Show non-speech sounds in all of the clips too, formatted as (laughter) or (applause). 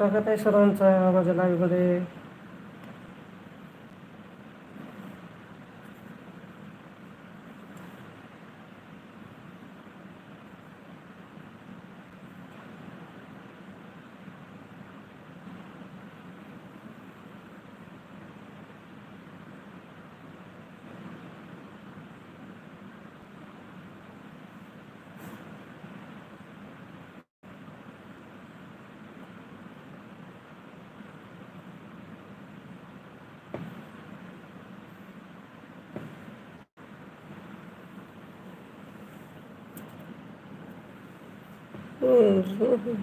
स्वागत आहे सर्वांचं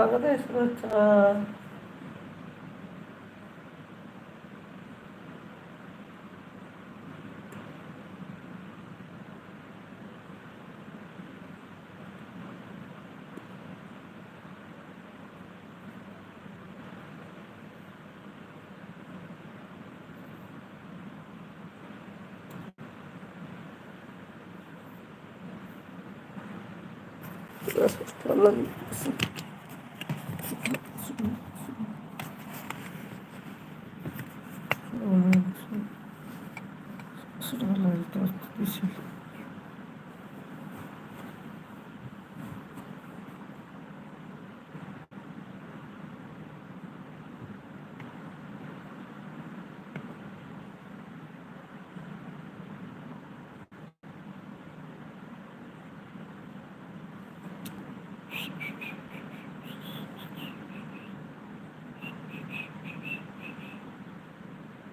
माझ्या लाईव्हमध्ये स्वागत आहे सर्वांचं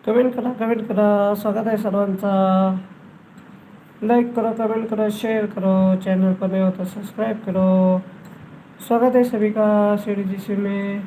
कमेंट करा कमेंट करा. स्वागत आहे सर्वांचा. लाईक करा कमेंट करा शेअर करो. चॅनल पर नए हो करो. स्वागत आहे सभी का सीढ़ी जी में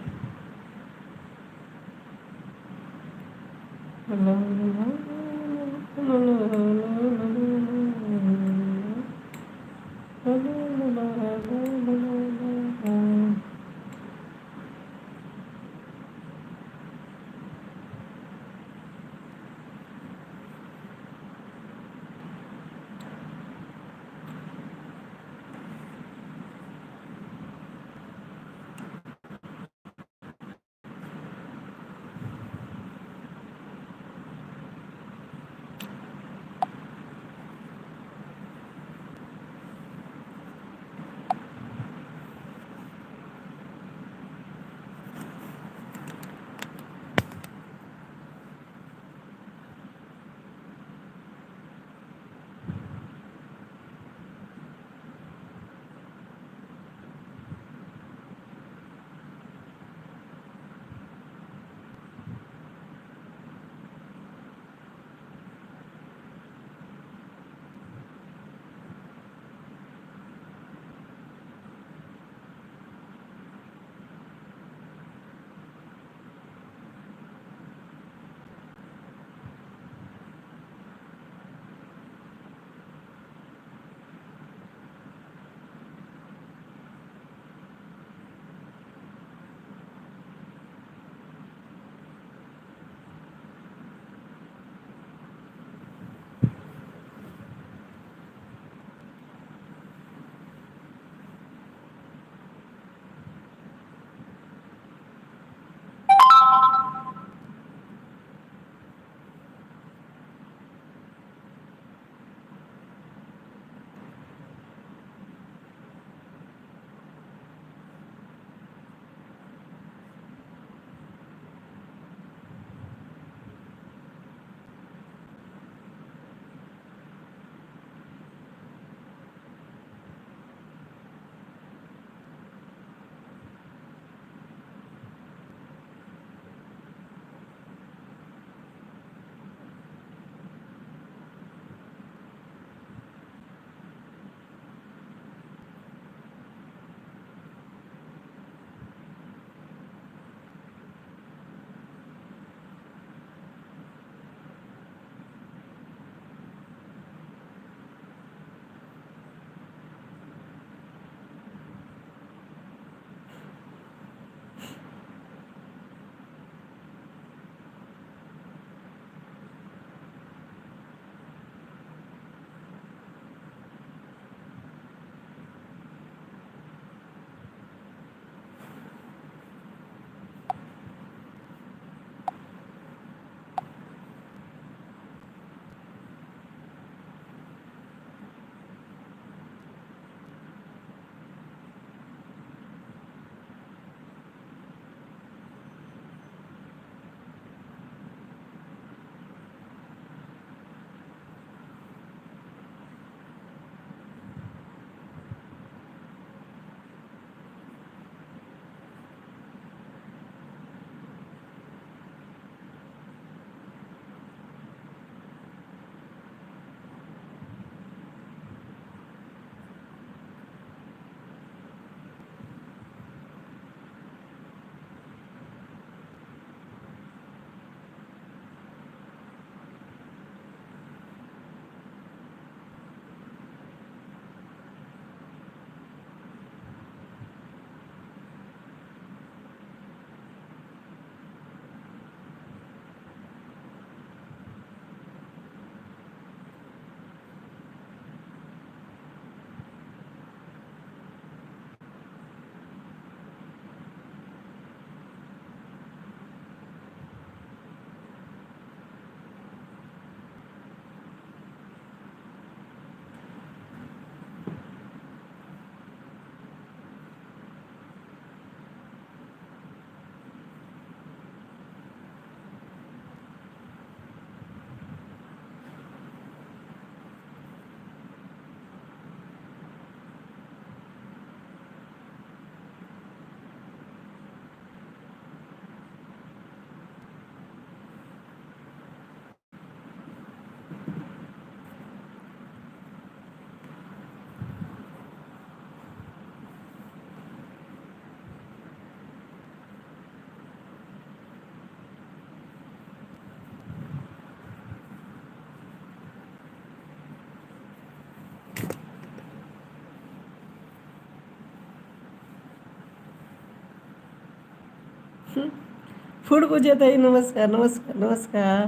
फूड पूजाताई नमस्कार नमस्कार नमस्कार.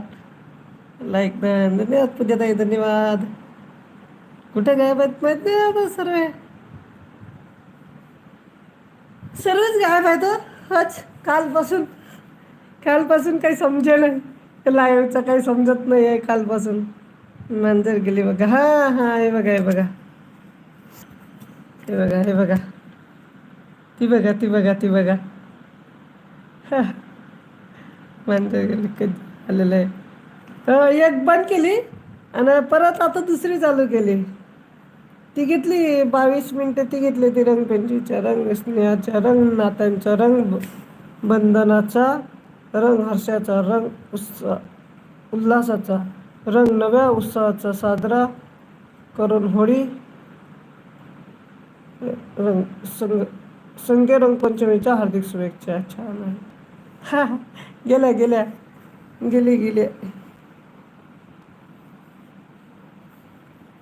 लाईक दन धन्यवाद पूजाताई धन्यवाद. कुठे गायब आहेत माहीत नाही आता सर्व? सर्वच गायब आहेत हो? आज कालपासून कालपासून काही समजेल लाईव्हचं काही समजत नाही आहे कालपासून. मांजर गेली बघा. हां हां हे बघा हे बघा. हे बघा हे बघा. ती बघा ती बघा ती बघा. हा कधी आलेलं आहे. एक बंद केली आणि परत आता दुसरी चालू केली. ती घेतली बावीस मिनटं ती घेतली ती रंगपंचीच्या रंग स्नेहाच्या रंग नात्यांचा रंग बंधनाचा रंग हर्षाचा रंग उत्साह उल्हासाचा रंग नव्या उत्साहाचा साजरा करून होळी रंग संग संगे रंगपंचमीच्या हार्दिक शुभेच्छा. छान आहे. हा (laughs) गेल्या गेल्या. गेले गेले.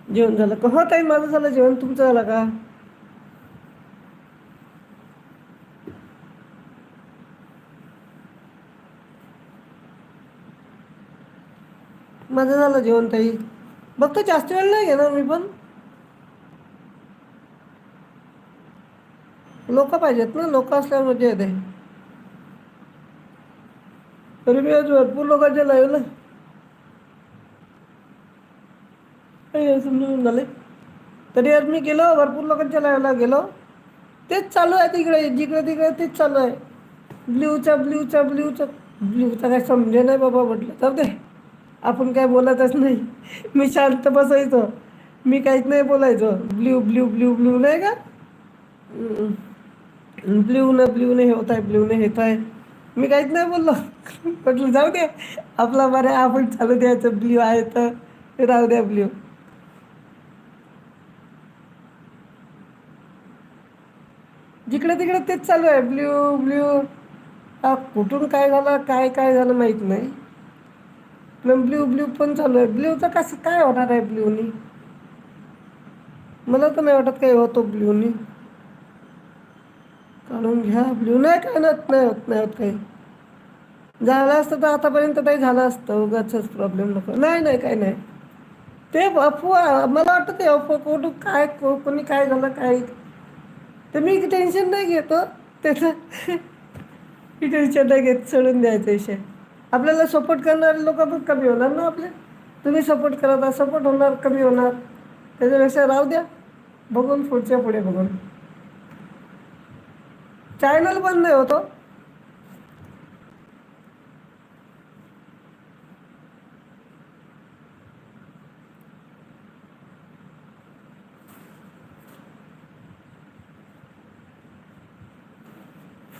जेवण झालं का? हो ताई माझं झालं जेवण. तुमचं झालं का? माझं झालं जेवण ताई. बघतो जास्त वेळ नाही घेणार मी पण. लोक पाहिजेत ना? लोक असल्यावर मजा येते. तरी मी आज भरपूर लोकांच्या लाईव्हला काही समजून झाले. तरी आज मी गेलो भरपूर लोकांच्या लाईव्हला गेलो. तेच चालू आहे तिकडे जिकडे तिकडे तेच चालू आहे. ब्ल्यूचा ब्ल्यूचा ब्ल्यूचा ब्ल्यूचा काय समजे नाही बाबा म्हटलं. तर दे. आपण काय बोलतच नाही. मी शांत बसायचो. मी काहीच नाही बोलायचो. ब्ल्यू ब्ल्यू ब्ल्यू ब्ल्यू नाही का? ब्ल्यू न ब्ल्यू ने होत आहे ब्ल्यू ने हेत आहे. मी काहीच नाही बोललो. म्हटलं जाऊ दे आपला बरं आपण चालू द्यायचं ब्ल्यू आहे तर राहू द्या ब्ल्यू. जिकडे तिकडे तेच चालू आहे ब्ल्यू ब्ल्यू. कुठून काय झालं काय काय झालं माहीत नाही. पण ब्ल्यू ब्ल्यू पण चालू आहे. ब्ल्यूचं कसं काय होणार आहे ब्ल्यूनी? मला तर नाही वाटत काही होतो ब्ल्यूनी. काढून घ्या ब्ल्यू नाही काय नाही नाही होत नाही होत काही. झालं असतं तर आतापर्यंत काही झालं असतं. उगाच प्रॉब्लेम नको. नाही नाही काही नाही. ते अफवा मला वाटतं ते अफवा कुठून काय को- कोणी काय झालं काय? तर मी टेन्शन नाही घेतो त्याचं मी टेन्शन नाही घेत सोडून द्यायचं विषय. आपल्याला सपोर्ट करणारे लोक पण कमी होणार ना आपले? तुम्ही सपोर्ट करत सपोर्ट होणार कमी होणार. त्याच्यापेक्षा राहू द्या. बघून पुढच्या पुढे बघून. चॅनल बंद नाही होतो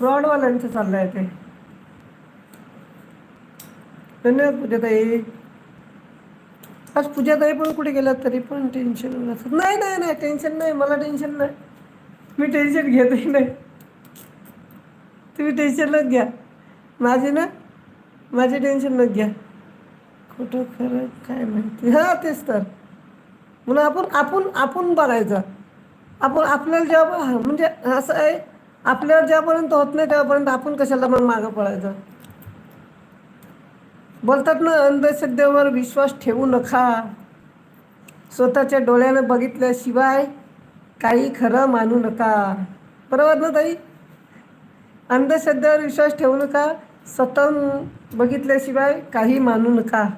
फ्रॉडवाल्यांचं चाललं आहे ते धन्यवाद पूजाताई. आज पूजाताई पण कुठे गेलात तरी पण टेन्शन नसतं. नाही नाही नाही टेन्शन नाही मला टेन्शन नाही. मी टेन्शन घेतही नाही. तुम्ही टेन्शनच घ्या. माझे ना माझे टेन्शन न घ्या. खोटं खरं काय माहिती. हां तेच तर. म्हणून आपण आपण आपण बघायचं. आपण आपल्याला जेव्हा म्हणजे असं आहे आपल्यावर ज्यापर्यंत होत नाही तेव्हापर्यंत आपण कशाला मग मागं पडायचं बोलतात ना अंधश्रद्धेवर विश्वास ठेवू नका. स्वतःच्या डोळ्यानं बघितल्याशिवाय काही खरं मानू नका. बरोबर ना ताई? अंधश्रद्धेवर विश्वास ठेवू नका. स्वतः बघितल्याशिवाय काही मानू नका.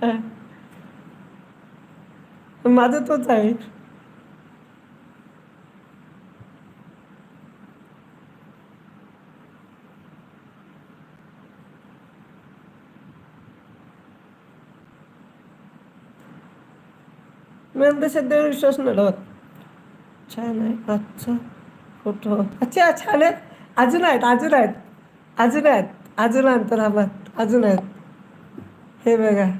(laughs) माझं तोच आहे. मी अंधश्रद्धेवर विश्वास नाही छान आहे. आजचा फोटो अच्छा छान आहे. अजून आहेत अजून आहेत. अजून आहेत. अजून अंतराबाद अजून आहेत. हे बघा.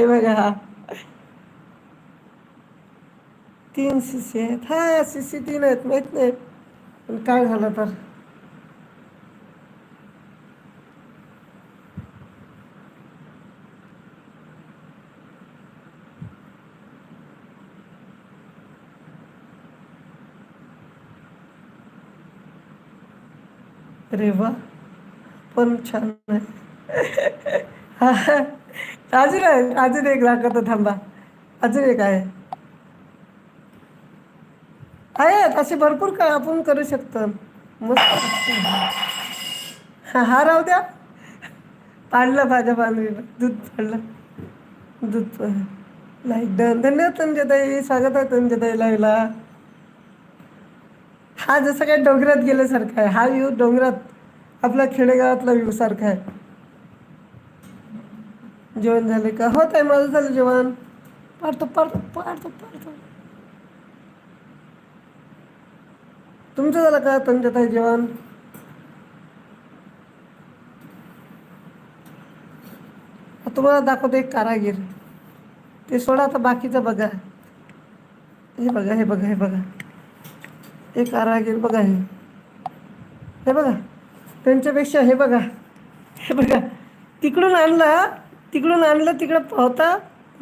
हे बघा तीन सीसी आहेत हा सीसी तीन आहेत माहीत नाही पण काय झालं तर अरे वा पण छान आहे (laughs) हा। अजून आहे अजून एक दाखवतो थांबा. अजून एक आहे. आहेत असे भरपूर का आपण करू शकतो. मस्त. हा हा राहू द्या. पाडलं भाज्या बांधवी दूध पाडलं. दूध नाही डन धन्यवाद तंजताई. स्वागत आहे तंजताई लाईला हा जसं काय डोंगरात गेल्यासारखा आहे. हा व्यू डोंगरात. आपल्या खेडेगावातला व्यू सारखा आहे. जेवण झाले का? हो ताई माझं झालं जेवण. पाडतो पाडतो पाडतो पाडतो. तुमचं झालं का तंजताई जेवण? तुम्हाला दाखवतो एक कारागीर. ते सोडा आता बाकीचं बघा. हे बघा हे बघा हे बघा. हे कारागीर बघा हे. हे बघा. त्यांच्यापेक्षा हे बघा. हे बघा. तिकडून आणला तिकडून आणलं तिकडं पोहता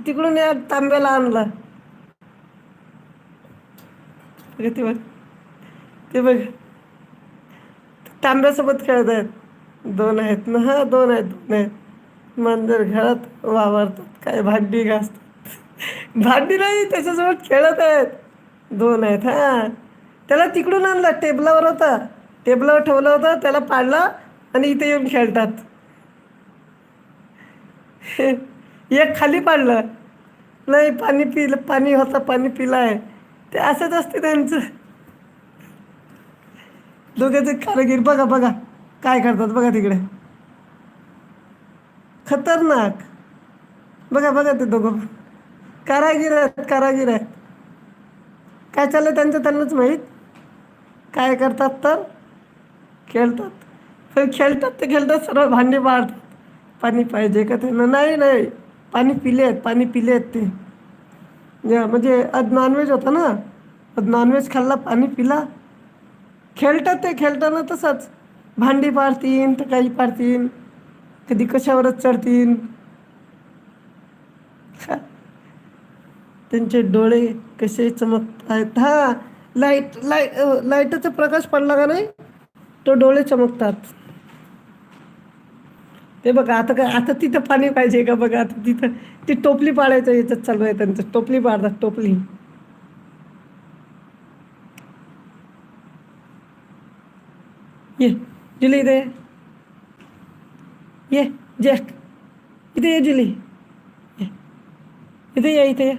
तिकडून या तांब्याला आणलं. बघा ते बघ ते बघ. तांब्यासोबत खेळत आहेत दोन आहेत ना हा दोन आहेत दोन आहेत. मंदिर घरात वावरतात काय भांडी घासतात. भांडी नाही त्याच्यासोबत खेळत आहेत. दोन आहेत हां. त्याला तिकडून आणला टेबलावर होता. टेबलावर ठेवला होता त्याला पाडला आणि इथे येऊन खेळतात. एक खाली पाडलं. नाही पाणी पिलं पाणी होता पाणी पिला आहे ते असंच असते त्यांचं. दोघांचे कारागीर बघा बघा. काय करतात बघा तिकडे. खतरनाक. बघा बघा ते दोघं. कारागीर आहेत कारागीर आहेत. काय चाललं त्यांचं त्यांनाच माहीत? काय करतात तर? खेळतात. खेळतात ते खेळतात सर्व भांडी पाडतात पाणी पाहिजे का त्यांना? नाही नाही. पाणी पिले आहेत पाणी पिले आहेत ते. या, म्हणजे आज नॉनव्हेज होता ना? आज नॉनव्हेज खाल्ला पाणी पिला. खेळतात ते खेळताना तसंच. भांडी पाडतीन तर काही पाडतीन. कधी कशावरच चढतीन. (laughs) त्यांचे डोळे कसे चमकत आहेत हा लाइट लाइट लाईटचा प्रकाश पडला का नाही? तो डोळे चमकतात. ते बघा आता काय आता तिथं पाणी पाहिजे का बघा? आता तिथं ती टोपली पाडायचं याच्यात चालू आहे त्यांचं. टोपली पाडतात टोपली. ये जुली इथे. ये. जेस्ट इथे ये जुली. ये. इथे ये इथे ये.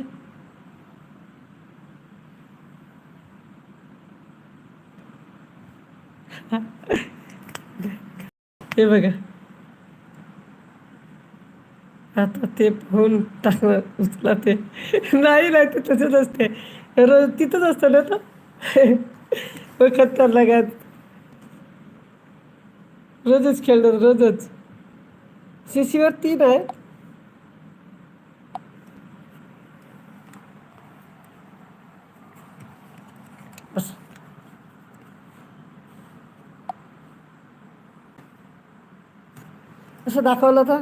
हे बघा. आता ते फोन टाकणार उचला ते. नाही नाही ते तसंच असते. रोज तिथंच असतं ना तर (laughs) खतरनाक लगात रोजच खेळतात रोजच. शिशीवर तीन आहे. असं दाखवलं तर?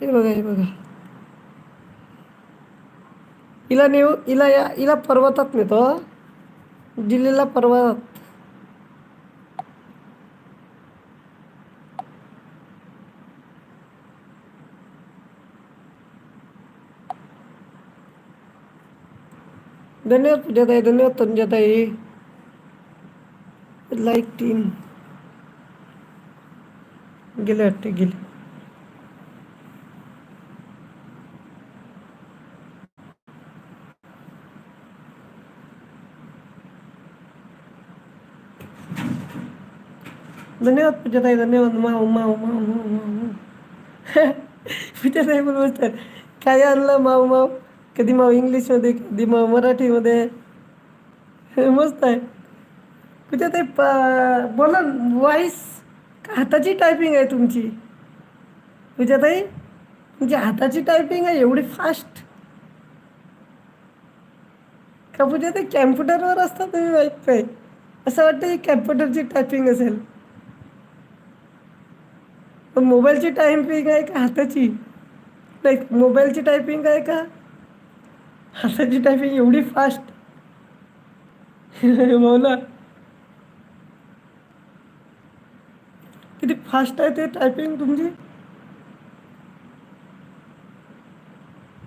हे बघा हे बघा हिला नेऊ हिला या हिला पर्वतात नेतो धन्यवाद पूजाताई धन्यवाद तंजाताई लाईक तीन गेले वाटते, गेले. धन्यवाद पूजाताई धन्यवाद. माव माव माव माव माव माव. (laughs) पूजाताई पण बोलतात काय आणलं माव माव? कधी माव इंग्लिशमध्ये कधी माव मराठीमध्ये? मस्त आहे. पूजाताई प बोला वॉईस हाताची टायपिंग आहे तुमची. पूजाताई तुमची हाताची टायपिंग आहे एवढी फास्ट का पूजाताई कॅम्प्युटरवर असतात तुम्ही माहीत नाही असं वाटतं की कॅम्प्युटरची टायपिंग असेल. पण मोबाईलची टायपिंग आहे का हाताची? नाही मोबाईलची टायपिंग आहे का? हाताची टायपिंग एवढी फास्ट. मौला. किती फास्ट आहे ते टायपिंग तुमची?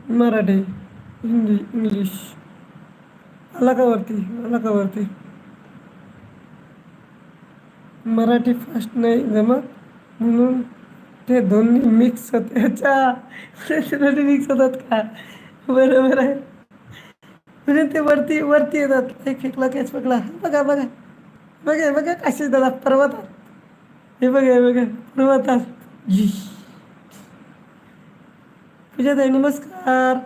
मराठी हिंदी इंग्लिश. आला का वरती? आला का वरती? मराठी फास्ट नाही जमत म्हणून ते दोन्ही मिक्स होते. अच्छा मिक्स होतात का? बरोबर आहे. म्हणजे ते वरती वरती येतात. एक फेकला कॅच फेकला बघा बघा. बघा बघा कसे दादा पर्वतात हे बघा बघा. पर्वतात पूजा पूजाताई नमस्कार.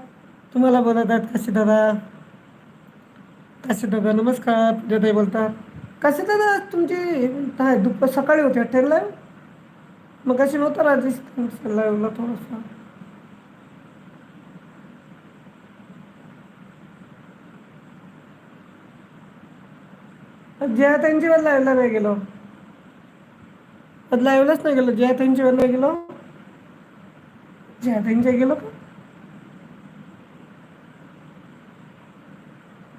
तुम्हाला बोलत आहेत काशी दादा? काशी दादा? नमस्कार. पूजाताई बोलतात. काशी दादा तुमची काय दुपार सकाळी होते हॉटेलला मग कशी नव्हता राजेश लाईव्हला थोडासा. जया त्यांची वेळ लाईव्हला नाही गेलो. आज लाईव्हलाच नाही गेलो. जया त्यांची वेळ नाही गेलो. जया त्यांच्या गेलो का?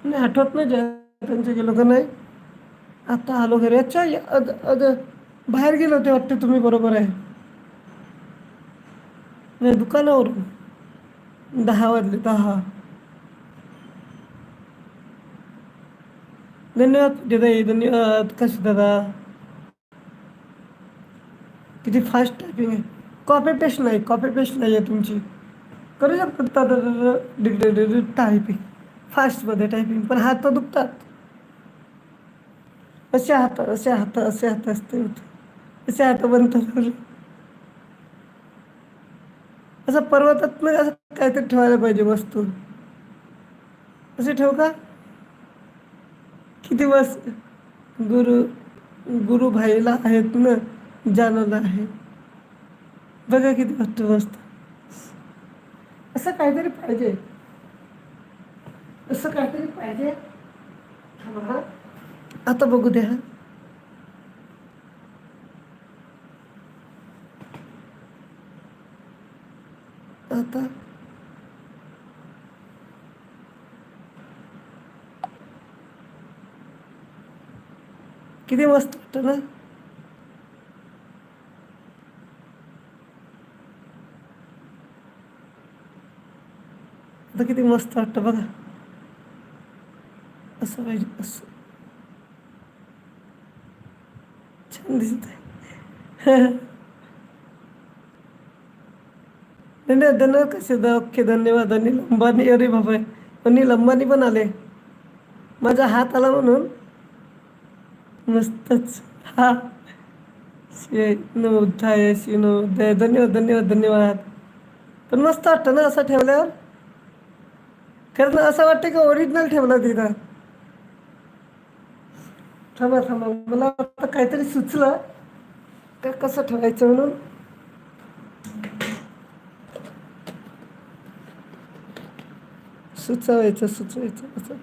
नाही आठवत नाही जया त्यांच्या गेलो का नाही? आता आलो घरी. अच्छा अद अद बाहेर गेले होते वाटते तुम्ही बरोबर आहे. नाही दुकानावरून दहा वाजले दहा. धन्यवाद दादाई धन्यवाद कसे दादा. किती फास्ट टायपिंग आहे. कॉपी पेस्ट नाही कॉपी पेस्ट नाही आहे तुमची. करू शकता दादा टायपिंग फास्टमध्ये टायपिंग पण हात दुखतात. असे हात असे हात असे हात असते होते हात आतापर्यंत असं पर्वतात असं काहीतरी ठेवायला पाहिजे वस्तू. असे ठेव का? किती वस गुरु गुरु भाईला आहेत ना जानला आहे. बघा किती वस्तू वस्तू असं काहीतरी पाहिजे. असं काहीतरी पाहिजे. आता बघू द्या. आता किती मस्त वाटतं ना? आता किती मस्त वाटतं बघा. असं पाहिजे असं. छान दिसत आहे (laughs) धन्यवाद धन्यवाद कसे द ओके धन्यवाद. अनिल अंबानी अरे बाबा अनिल अंबानी पण आले. माझा हात आला म्हणून. मस्तच. हा. शे नमोध्याय श्री नमोध्याय धन्यवाद धन्यवाद धन्यवाद. पण मस्त वाटतं ना असं ठेवल्यावर? खरं ना असं वाटतं की ओरिजिनल ठेवलं तिथं. थांबा थांबा. मला आता काहीतरी सुचलं. का कसं ठेवायचं म्हणून? सुचवायचं सुचवायचं असं.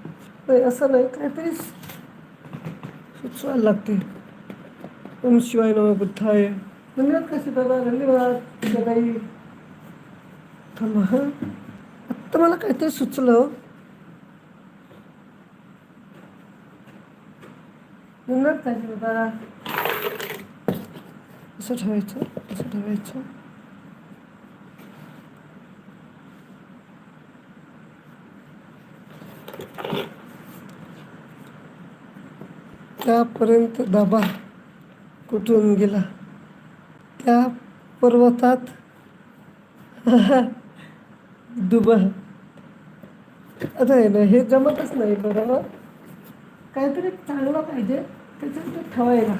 नाही असं नाही काहीतरी सुचवायला लागते. ओम शिवाय नम बुद्धाय. धन्यवाद कशी दादा धन्यवाद दादाई थांबा आत्ता मला काहीतरी सुचलं. धन्यवाद काशी दादा असं ठेवायचं असं ठेवायचं. त्यापर्यंत दाबा कुठून गेला? त्या पर्वतात? (laughs) दुबा आता आहे ना हे जमतच नाही बरोबर काहीतरी चांगलं पाहिजे त्याच्यात ते ठेवायला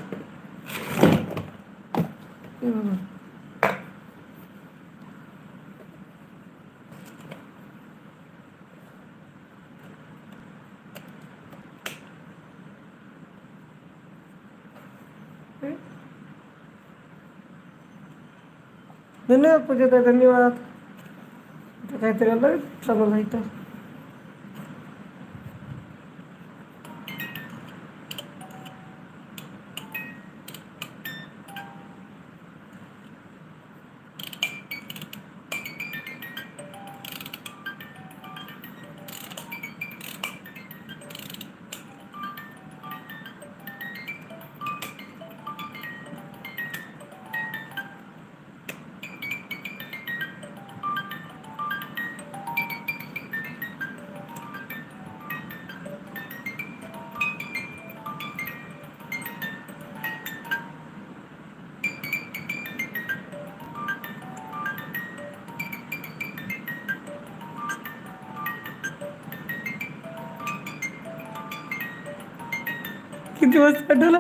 हे बघा. धन्यवाद पूजा धन्यवाद. काहीतरी आलं चांगलं इथं किती वाजता आठवला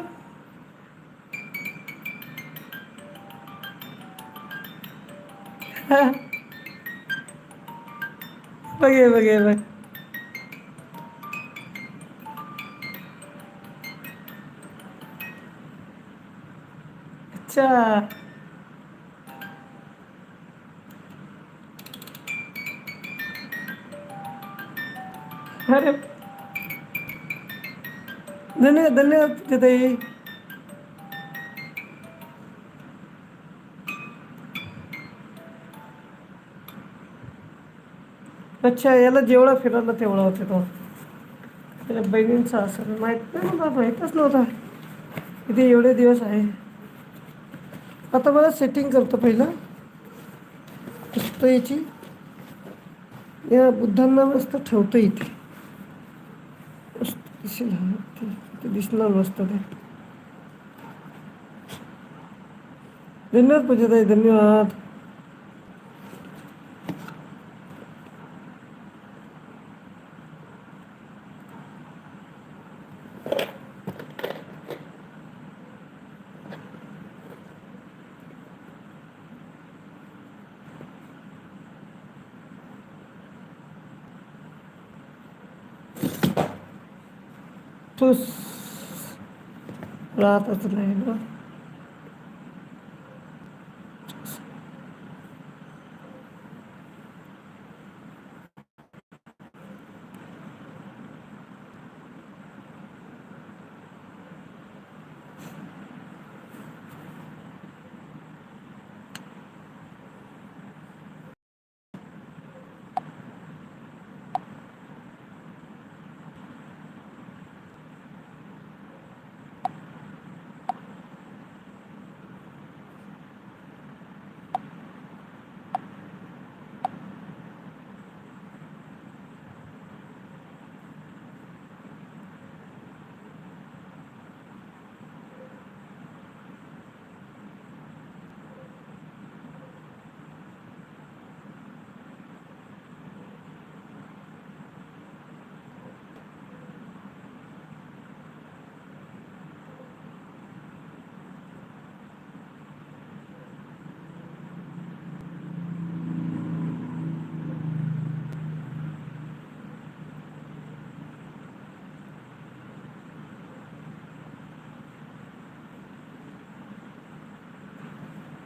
बघे बघे बघ. अच्छा. अरे धन्यवाद धन्यवाद तिथे अच्छा याला जेवढा फिरवलं तेवढा होते तो. त्याच्या बहिणींचा असं माहीत नाही मला माहीतच नव्हता. इथे एवढे दिवस आहे. आता मला सेटिंग करतो पहिलं. मस्त याची या बुद्धांना मस्त ठेवतो इथे. दिसेल हा. दिसणार मस्त ते. धन्यवाद पूजाताई धन्यवाद. राहतच नाही ना.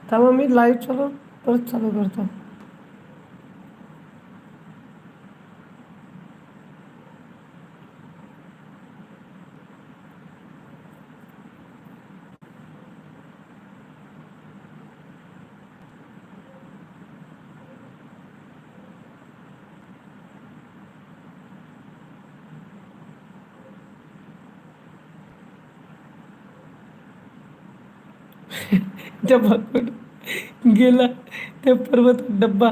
त्यामुळे मी लाईव्ह चालू परत चालू करतो डब्बा कुठं गेला. त्या पर्वत डब्बा.